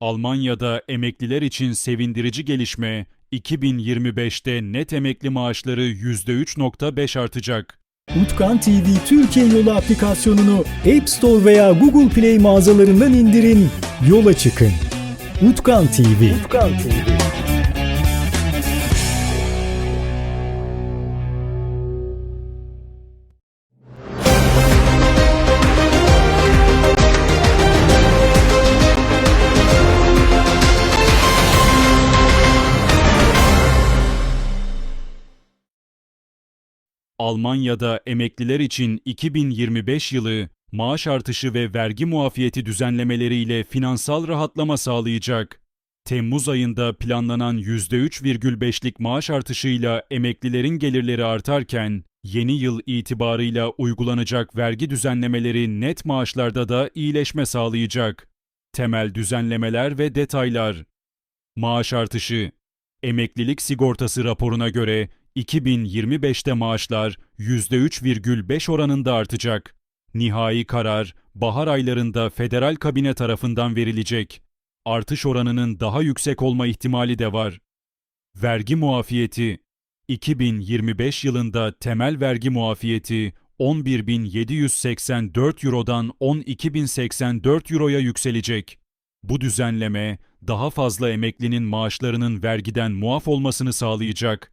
Almanya'da emekliler için sevindirici gelişme, 2025'te net emekli maaşları %3.5 artacak. Utkan TV Türkiye Yolu aplikasyonunu App Store veya Google Play mağazalarından indirin, yola çıkın. Utkan TV. Utkan TV. Almanya'da emekliler için 2025 yılı maaş artışı ve vergi muafiyeti düzenlemeleriyle finansal rahatlama sağlayacak. Temmuz ayında planlanan %3,5'lik maaş artışıyla emeklilerin gelirleri artarken, yeni yıl itibarıyla uygulanacak vergi düzenlemeleri net maaşlarda da iyileşme sağlayacak. Temel düzenlemeler ve detaylar Maaş artışı Emeklilik sigortası raporuna göre 2025'te maaşlar %3,5 oranında artacak. Nihai karar bahar aylarında federal kabine tarafından verilecek. Artış oranının daha yüksek olma ihtimali de var. Vergi muafiyeti 2025 yılında temel vergi muafiyeti 11.784 Euro'dan 12.084 Euro'ya yükselecek. Bu düzenleme daha fazla emeklinin maaşlarının vergiden muaf olmasını sağlayacak.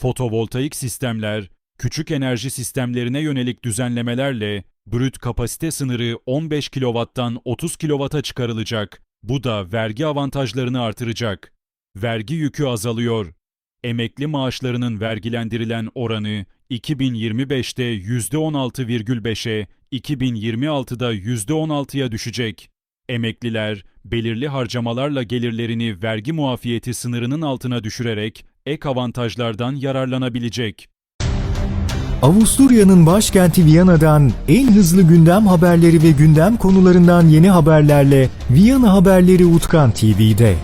Fotovoltaik sistemler, küçük enerji sistemlerine yönelik düzenlemelerle brüt kapasite sınırı 15 kW'tan 30 kW'a çıkarılacak. Bu da vergi avantajlarını artıracak. Vergi yükü azalıyor. Emekli maaşlarının vergilendirilen oranı 2025'te %16,5'e, 2026'da %16'ya düşecek. Emekliler belirli harcamalarla gelirlerini vergi muafiyeti sınırının altına düşürerek ek avantajlardan yararlanabilecek. Avusturya'nın başkenti Viyana'dan en hızlı gündem haberleri ve gündem konularından yeni haberlerle Viyana Haberleri Utkan TV'de.